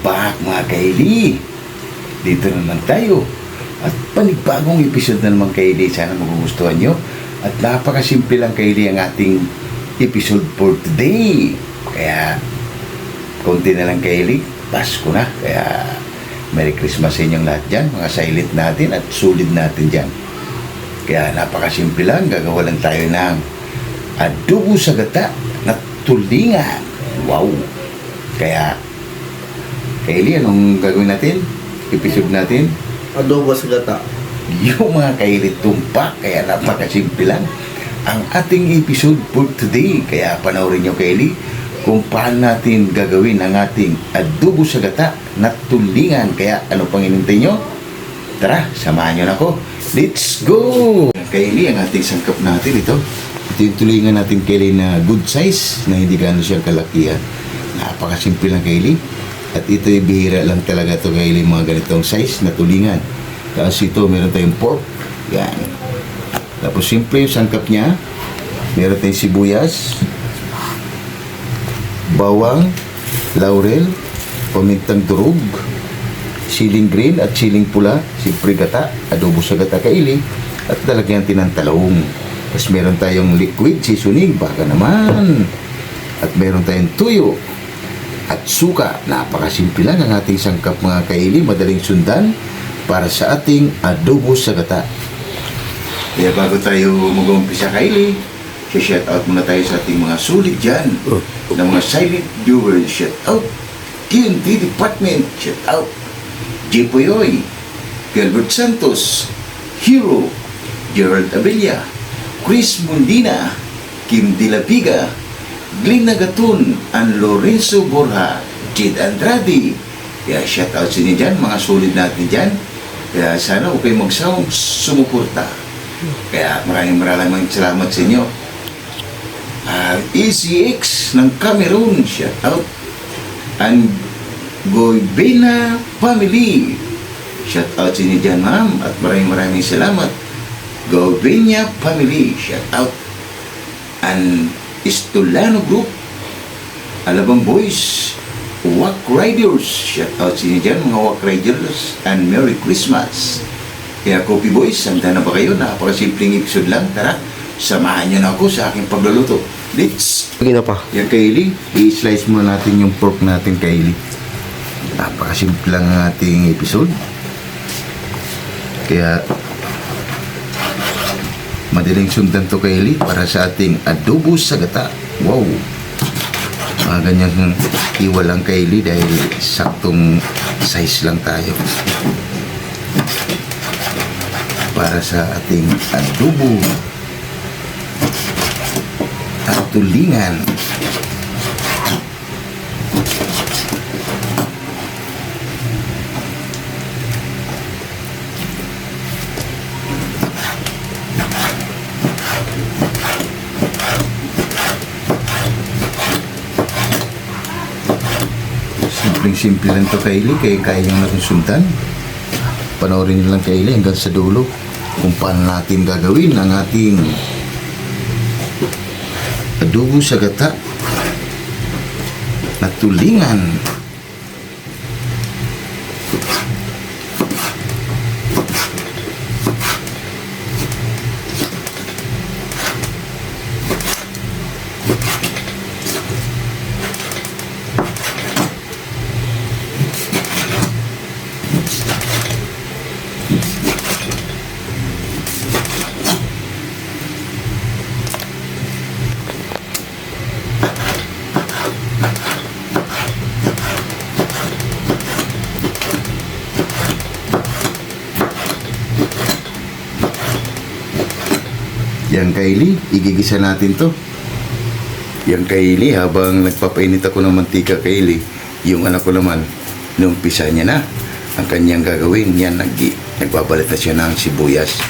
back mga kaili. Dito naman tayo. At panibagong episode na naman kaili. Sana magugustuhan nyo. At napakasimple lang kaili ang ating episode for today. Kaya, konti na lang kaili. Pasko na. Kaya, Merry Christmas sa inyong lahat dyan. Mga silent natin at sulit natin dyan. Kaya napakasimple lang. Gagawa lang tayo ng adobo sa gata na tulingan. Wow! Kaya, Kaili, anong gagawin natin? Episode natin? Adobo sa gata. Yung mga kaili tumpak, kaya napakasimple lang. Ang ating episode for today, kaya panoorin nyo kaili, kung paano natin gagawin ang ating adobo sa gata na tulingan. Kaya ano pang inintay nyo? Tara, samahan nyo na ako. Let's go! Kaili, ang ating sangkap natin ito. Ito yung tulingan natin kaili na good size, na hindi gano'n siya kalakihan. Napakasimple lang kaili. At ito yung bihira lang talaga ito kaili mga ganitong size na tulingan. Tapos ito, meron tayong pork. Yan. Tapos simple yung sangkap niya. Meron tayong sibuyas, bawang, laurel, pamintang durog, siling green at siling pula, siyempre gata, adobo sa gata kaili, at talagyan natin ng talong. Tapos meron tayong liquid seasoning, baka naman. At meron tayong tuyo at suka. Napakasimple lang ang ating sangkap mga kaili, madaling sundan para sa ating adobo sa gata. Kaya bago tayo mag-umpisa kaili, shout out muna tayo sa ating mga sulit dyan ng mga silent viewers. Shout out TNT Department. Shout out J. Puyoy, Gilbert Santos, Hero, Gerald Abella, Chris Mundina, Kim De Nagatun, and Lorenzo Borja, Jid Andrade. Kaya shout out sa inyo dyan, mga sulit natin dyan. Kaya sana kayong magsawang sumuporta. Kaya maraming maraming salamat sa inyo. Ah, ECX ng Cameroon, shout out. And Goybena Family. Shout out sa inyo dyan, ma'am. At maraming maraming salamat. Goybena Family, shout out. And Istolano Group. Alabang Boys. Walk Riders. Shout out sa inyo dyan, mga Walk Riders. And Merry Christmas. Kaya Coffee Boys, handa na ba kayo? Napakasimpleng episode lang. Tara, samahan niyo na ako sa aking pagluluto. Let's Lagi na pa. yan Kaylee, i-slice muna natin yung pork natin Kaylee. Napakasimple lang ang ating episode. Kaya madaling sundan to Kaylee para sa ating adobo sa gata. Wow! Mga ganyang iwa lang Kaylee dahil saktong size lang tayo. Para sa ating adobo at tulingan. Simpleng-simple lang to Kaylee, kaya kaya nyo natin sundan. Panoorin nyo lang Kaylee hanggang sa dulo kung paano natin gagawin ang ating adobo sa gata na tulingan. Yan Kylie, igigisa natin to. Yan Kylie, habang nagpapainit ako ng mantika Kylie, yung anak ko naman, numpisa niya na ang kanyang gagawin. Yan, nag, nagbabalat na siya ng sibuyas.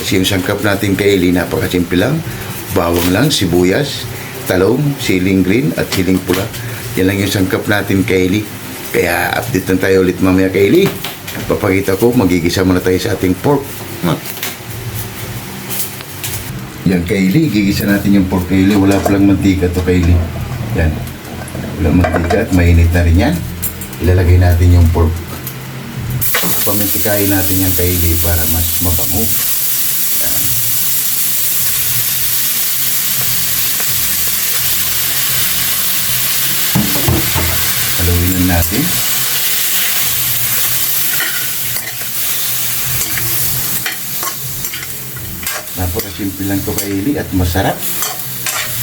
Kasi yung sangkap natin Kylie, napakasimple lang. Bawang lang, sibuyas, talong, siling green at siling pula. Yan lang yung sangkap natin Kylie. Kaya update lang tayo ulit mamaya Kylie. Papakita ko, magigisa muna tayo sa ating pork. Hmm. Yan, Kaylee. Gigisa natin yung pork Kaylee. Wala palang mantika to Kaylee. Yan. Wala mantika at mainit na rin yan. ilalagay natin yung pork. Pamintikain natin yung kaili para mas mabango. Yan. Haluin na natin. Napakasimple lang to kaili at masarap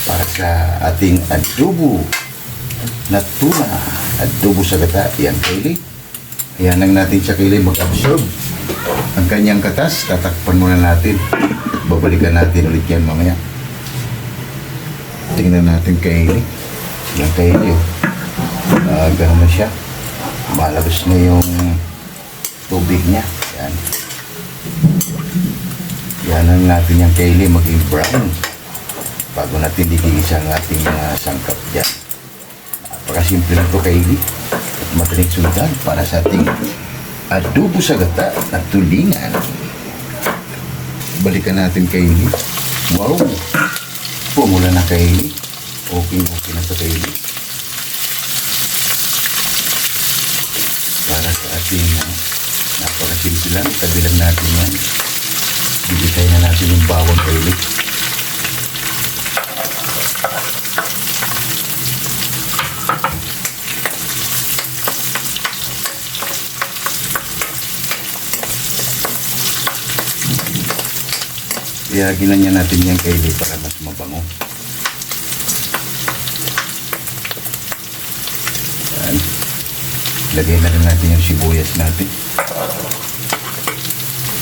para sa ating adobo na tuna. Adobo sa gata. Yan kaili. Ayan lang natin siya kaili mag-absorb. Ang kanyang katas, tatakpan muna natin. At babalikan natin ulit yan mamaya. Tingnan natin kaili. Yan kaili. Oh. Ah, ganun na siya. Malabas na yung tubig niya. Yan. Yan lang natin yung kaili maging brown bago natin digigisa ang ating mga sangkap dyan. Napakasimple lang ito kaili at madaling sundan para sa ating adobo sa gata na tulingan. Balikan natin kaili. Wow! Pumula na kaili. Okay, okay na ito kaili. Para sa ating uh, napakasimple lang, tabilan natin yan. Bibigay na natin yung bawang kaili. Kaya ginanya natin yung kaili para mas mabango. Yan. Lagay na rin natin yung sibuyas natin.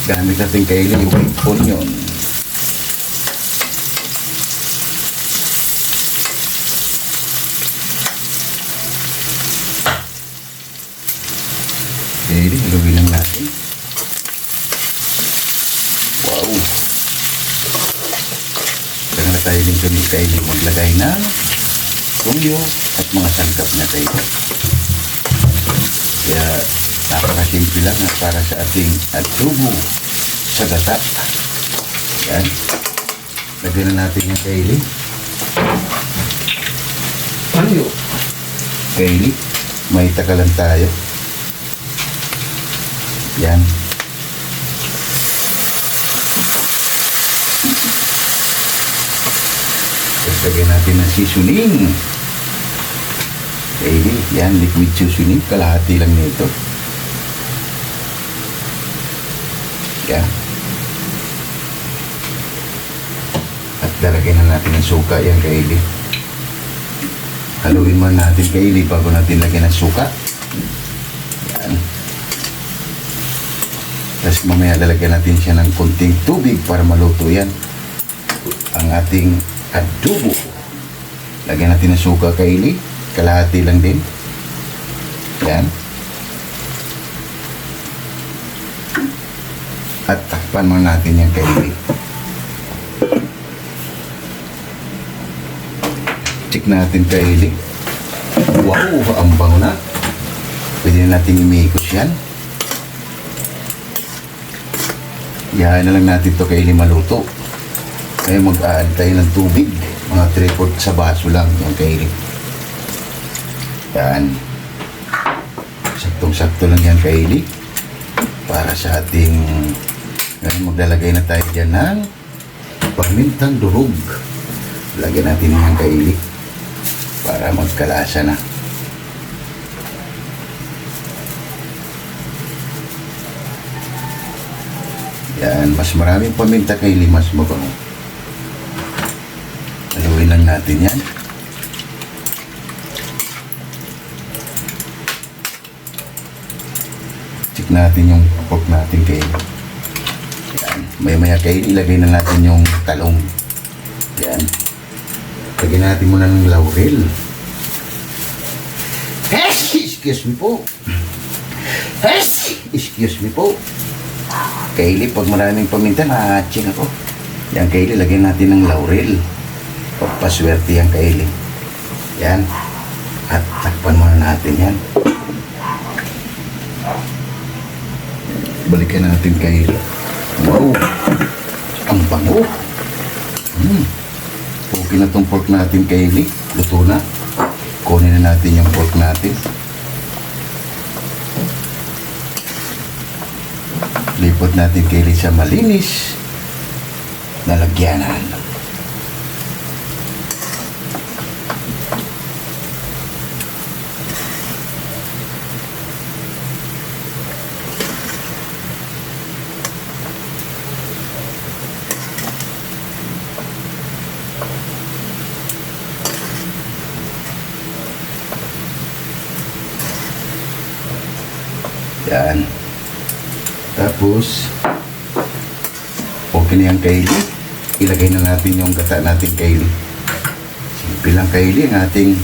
Gamit natin kaili yung white onion. Kaili, haluin lang natin. Wow! Kaya na tayo dito ni Kylie maglagay ng tuyo at mga sangkap na tayo. Kaya napakasimple lang at para sa ating adobo sa gata. Yan. Lagyan na natin yung Kylie. Tuyo. Kylie, may takalan tayo. Yan. Tapos lagyan natin ng seasoning. Okay, yan, liquid seasoning. Kalahati lang nito. Yan. At lalagyan na natin ng suka yan, kaili. Haluin mo natin, kaili, bago natin lagyan ng suka. Yan. Tapos mamaya lalagyan natin siya ng kunting tubig para maluto yan. Ang ating adobo. Lagyan natin ng suka kaili. Kalahati lang din. Yan. At takpan mo natin yung kaili. Check natin kaili. Wow, ang bango na. Pwede na natin imikos yan. Iyahan na lang natin to kaili maluto. Ngayon mag-add tayo ng tubig. Mga 3 sa baso lang yung kaili. Yan. Saktong-sakto lang yan kaili. Para sa ating... Ngayon maglalagay na tayo dyan ng pamintang durog. Lagyan natin yung kaili. Para magkalasa na. Yan, mas maraming paminta kay limas mabango. Haluin lang natin yan. Check natin yung pork natin kay Yan. Maya maya kay ilagay na natin yung talong. Yan. Lagyan natin muna ng laurel. Excuse me po. Excuse me po. Kaili, pag maraming paminta, na-ching ako. Yan, Kaili, lagyan natin ng laurel. Pagpaswerte yan, Kaili. Yan. At takpan muna natin yan. Balikan natin, Kaili. Wow! Ang bango! Hmm. Okay na tong pork natin, kay Kaylee. Luto na. Kunin na natin yung pork natin. Lipot natin, Kaylee, sa malinis na lagyanan. Yan. Tapos, okay na yung kaili. Ilagay na natin yung gata natin kaili. Simple lang kaili ang ating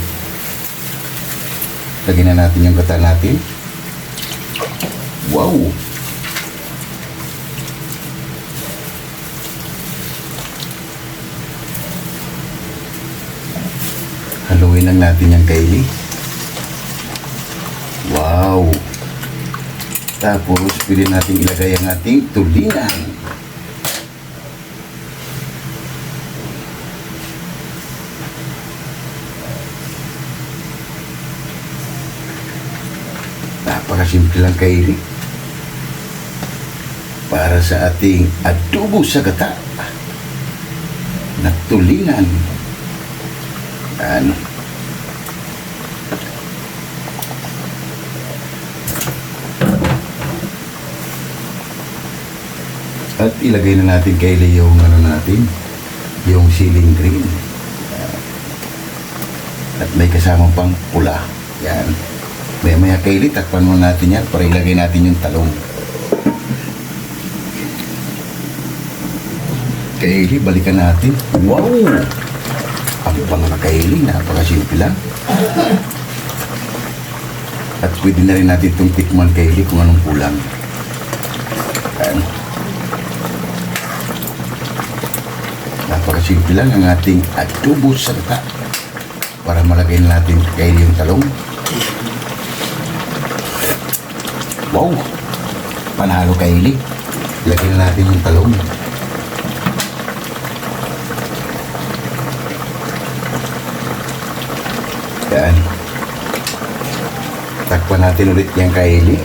lagyan na natin yung gata natin. Wow! Haluin lang natin yung kaili. Wow! Tapos, pwede natin ilagay ang ating tulingan. Napakasimple lang kaili. Para sa ating adobo sa gata na. Ano? At ilagay na natin kay Leo yung ano natin, yung ceiling green. At may kasama pang pula. Yan. Maya maya kaili, takpan mo natin yan para ilagay natin yung talong. Kaili, balikan natin. Wow! Ang pang na kaili, napakasimple lang. At pwede na rin natin itong tikman kaili kung anong kulang. Yan. Napakasimple lang ang ating adobo sa gata para malagay na natin kaili yung talong. Wow! Panalo kaili. Lagyan na natin yung talong. Yan. Takpan natin ulit yung kaili.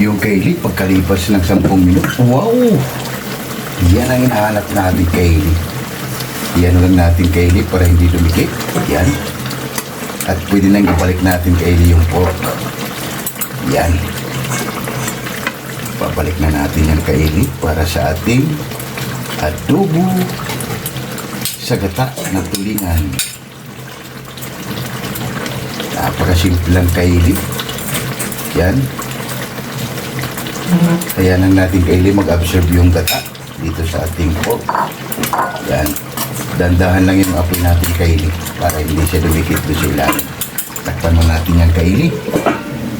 Yung kaili, pagkalipas ng 10 minutos, wow! Yan ang hinahanap natin kaili. Yan lang natin kaili para hindi lumikit. Yan. At pwede nang ibalik natin kaili yung pork. Yan. Babalik na natin yung kaili para sa ating adobo sa gata na tulingan. Napakasimple lang kaili. Yan. Kaya lang natin kaili mag-absorb yung gata dito sa ating pork. Yan. Dandahan lang yung apoy natin kaili para hindi siya dumikit doon sa ilalim. Takpan mo natin yung kaili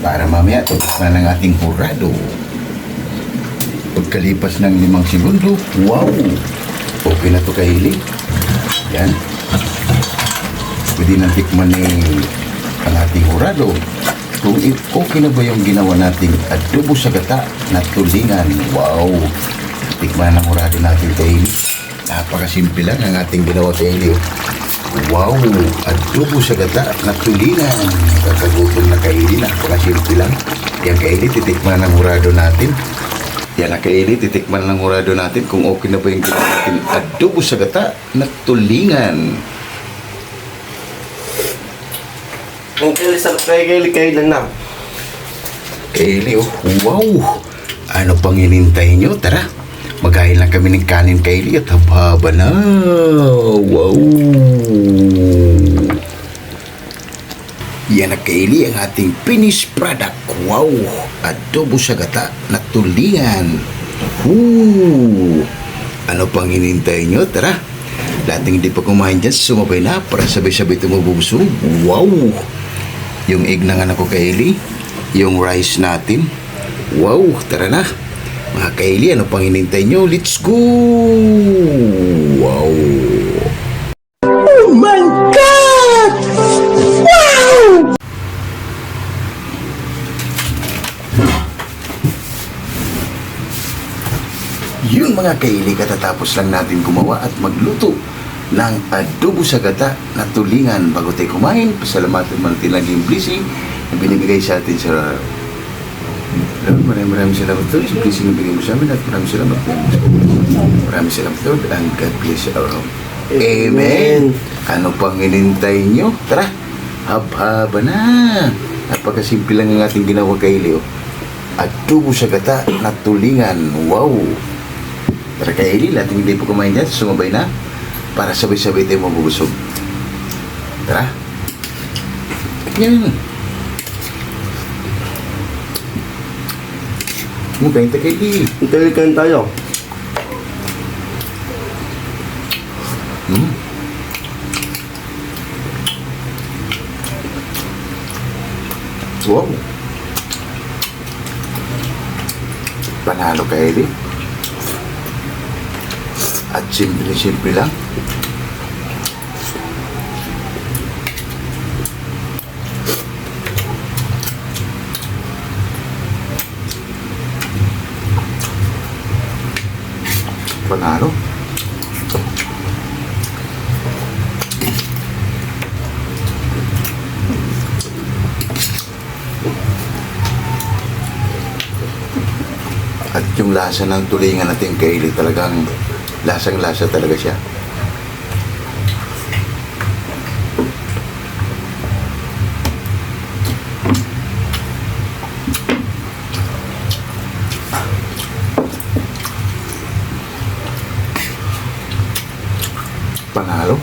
para mamaya tutok na ng ating hurado. Pagkalipas ng limang segundo, wow! Okay na to kaili. Yan. Pwede nang tikman ni ang ating hurado. Kung okay na ba yung ginawa nating adobo sa gata na tulingan. Wow! Tikman ng hurado natin kaili. Napakasimple lang ang ating ginawa kaili. Wow! Adobo sa gata na tulingan. Kakagutom na kaili. Napakasimple lang. Yan kaili, titikman ng hurado natin. Yan ang kaili, titikman ng hurado natin kung okay na ba yung ginawa natin adobo sa gata na tulingan. Ang kailis sa kay kay kay lang na. Kaili, oh. Wow! Ano pang hinintay nyo? Tara, maghain lang kami ng kanin Kaili at haba na. Wow! Yan na Kaili, ang ating finished product. Wow! Adobo sa gata na tulingan. Woo! Ano pang hinintay nyo? Tara, dating hindi pa kumain dyan, sumabay na para sabay-sabay tumubusog. Wow! Yung egg ng anak ko Kaili, yung rice natin. Wow, tara na. Mga Kaili, ano pang hinintay nyo? Let's go! Wow! Oh my God! Wow! Yun mga Kaili, katatapos lang natin gumawa at magluto ng adobo sa gata na tulingan. Bago tayo kumain, pasalamatan man natin laging blessing na binibigay sa atin sa Lord, maraming maraming salamat Lord sa blessing na bigay mo sa amin at maraming salamat Maraming salamat Lord and God bless you all. Amen. Ano pang inintay nyo? Tara, hab-haba na. Napakasimple lang ang ating ginawa kay Leo. At tubo sa gata na tulingan. Wow! Tara kay Eli, lahat hindi po kumain dyan, sumabay na para sabay-sabay tayo mabubusog. Tara. Yan. Mukain tayo kay Eli. Intelikan tayo. Hmm. Wow. Panalo ka, Eli. At simple-simple lang. Panalo. At yung lasa ng tulingan natin kay Eli talagang lasang-lasa talaga siya. Panalo.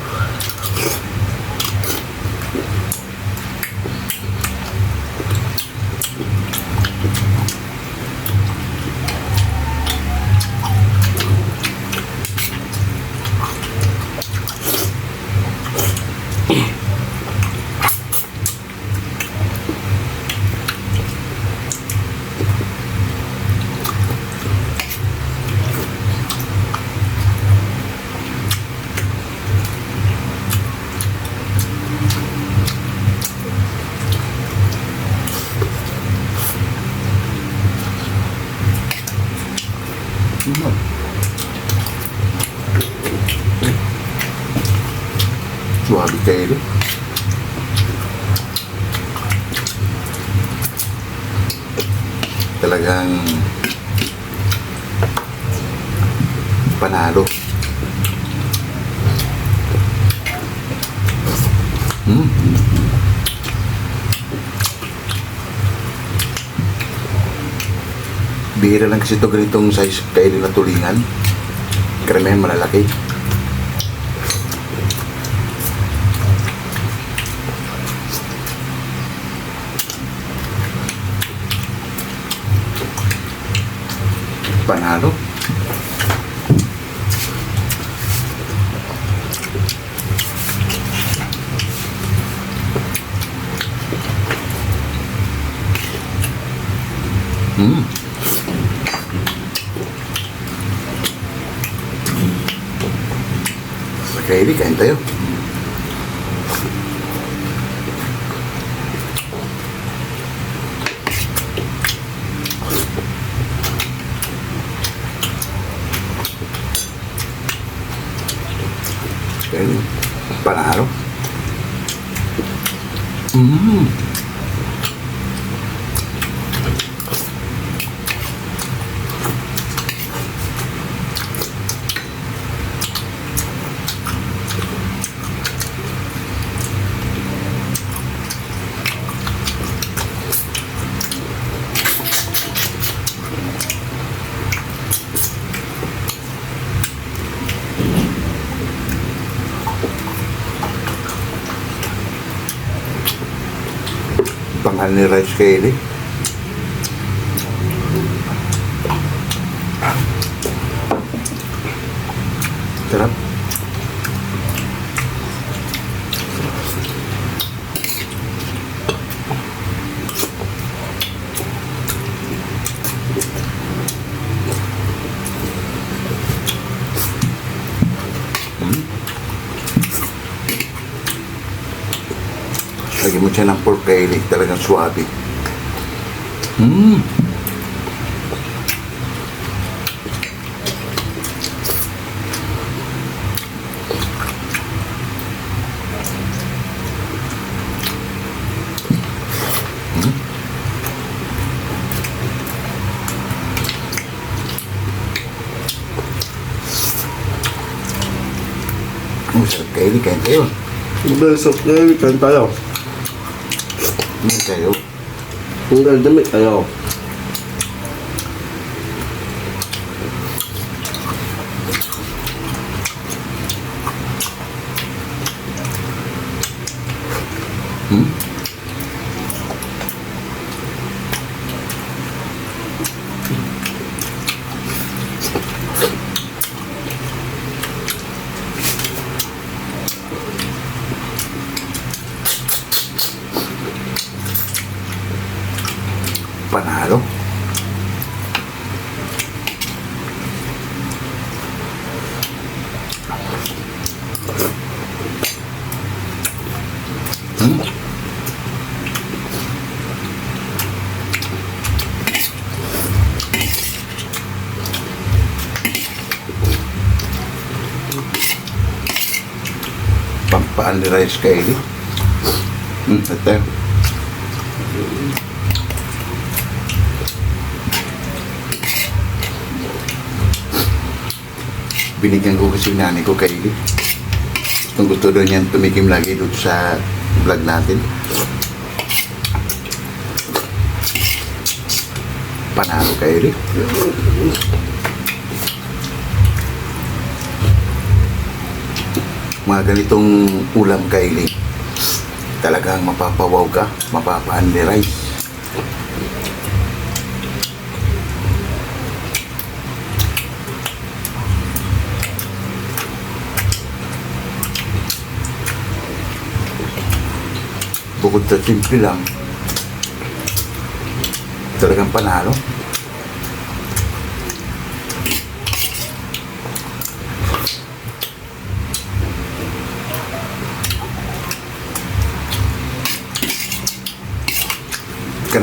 Suwabe kay Eli. Talagang panalo. Hmm. Bihira lang kasi ito ganitong size kaili na tulingan. Karamihan malalaki. Ready, kain tayo. Kain. Panalo. Mm. Panghal ni Rice Kelly. Sarap. kainin. Talagang swabe. Mmm. Hmm. Ang sarap kainin, kain tayo. Ang sarap kainin, kain tayo. Kain kayo. Ang ganda tayo. Hmm? Panalo. Hmm? Pampaan ni Rice Kaili. Hmm, ito. Binigyan ko kasi nanay ko Kaili. Kung gusto doon yan tumikim lagi doon sa vlog natin. Panalo Kaili. Mga ganitong ulam kaili talagang mapapawaw ka mapapa-underize bukod sa simple lang talagang panalo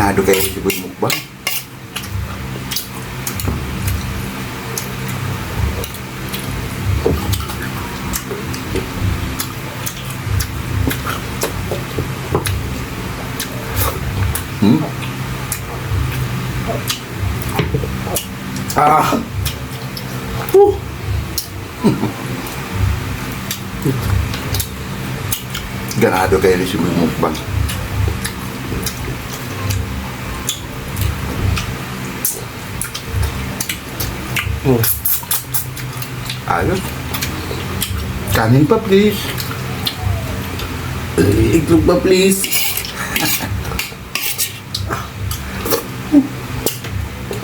kanado kayo si Boy Mukbang Hmm? Ah! Whew. Ganado kayo si Hmm. Ayos. Kanin pa, please. Itlog ba please?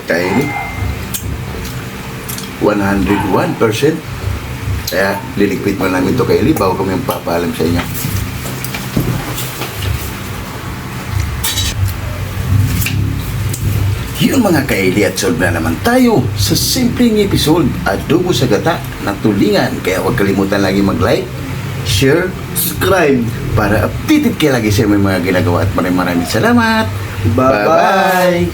Kainin. 101%. Kaya liliquid mo namin ito kay Eli bago kami papaalam sa inyo. Yun mga kaili at solve na naman tayo sa simpleng episode Adobo sa gata ng tulingan. Kaya huwag kalimutan lagi mag-like, share, Subscribe. para updated kayo lagi sa mga ginagawa at maraming maraming salamat. Bye-bye.